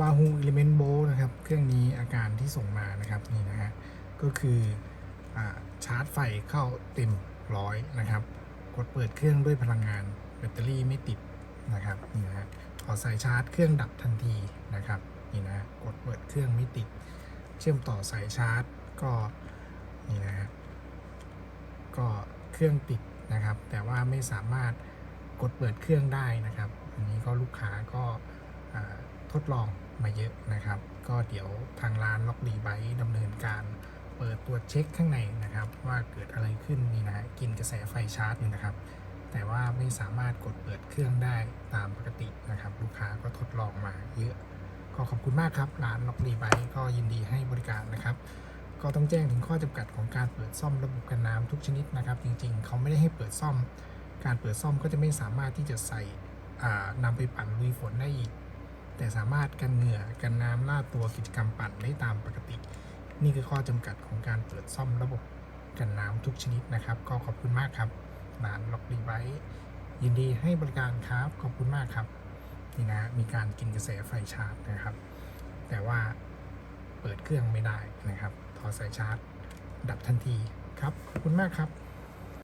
Wahoo Element Bow นะครับ เครื่องนี้อาการที่ส่งมานะครับนี่นะฮะก็คืออชาร์จไฟเข้าเต็มร้อยนะครับ กดเปิดเครื่องด้วยพลังงานแบตเตอรี่ไม่ติดนะครับนี่นะฮะพอใส่ชาร์จเครื่องดับทันทีนะครับนี่นะกดเปิดเครื่องไม่ติด เชื่อมต่อสายชาร์จก็นี่นะฮะก็เครื่องติดนะครับ แต่ว่าไม่สามารถกดเปิดเครื่องได้นะครับ อันนี้ก็ลูกค้าก็ ทดลองมาเยอะนะครับ ก็เดี๋ยวทางร้านล็อกดีไบดำเนินการเปิดตรวเช็คข้างในนะครับ ว่าเกิดอะไรขึ้นนี่นะกินกระแสไฟชาร์จอยู่นะครับ แต่ว่าไม่สามารถกดเปิดเครื่องได้ตามปกตินะครับ ลูกค้าก็ทดลองมาเยอะก็ขอบคุณมากครับร้านล็อกดีไบก็ยินดีให้บริการนะครับ ก็ต้องแจ้งถึงข้อจำกัดของการเปิดซ่อมระบบกันน้ำทุกชนิดนะครับ จริงๆ เขาไม่ได้ให้เปิดซ่อม การเปิดซ่อมก็จะไม่สามารถที่จะใส่อ่านำไปปั่นลุยฝนได้อีก แต่สามารถกันเหงื่อกันน้ำลาดตัวกิจกรรมปั่นได้ตามปกติ นี่คือข้อจำกัดของการเปิดซ่อมระบบกันน้ำทุกชนิดนะครับ ก็ขอบคุณมากครับร้านล็อกดีไบยินดีให้บริการครับขอบคุณมากครับนี่นะมีการกินกระแสไฟชาร์จนะครับ แต่ว่าเปิดเครื่องไม่ได้นะครับพอใส่ชาร์จ ดับทันทีครับขอบคุณมากครับ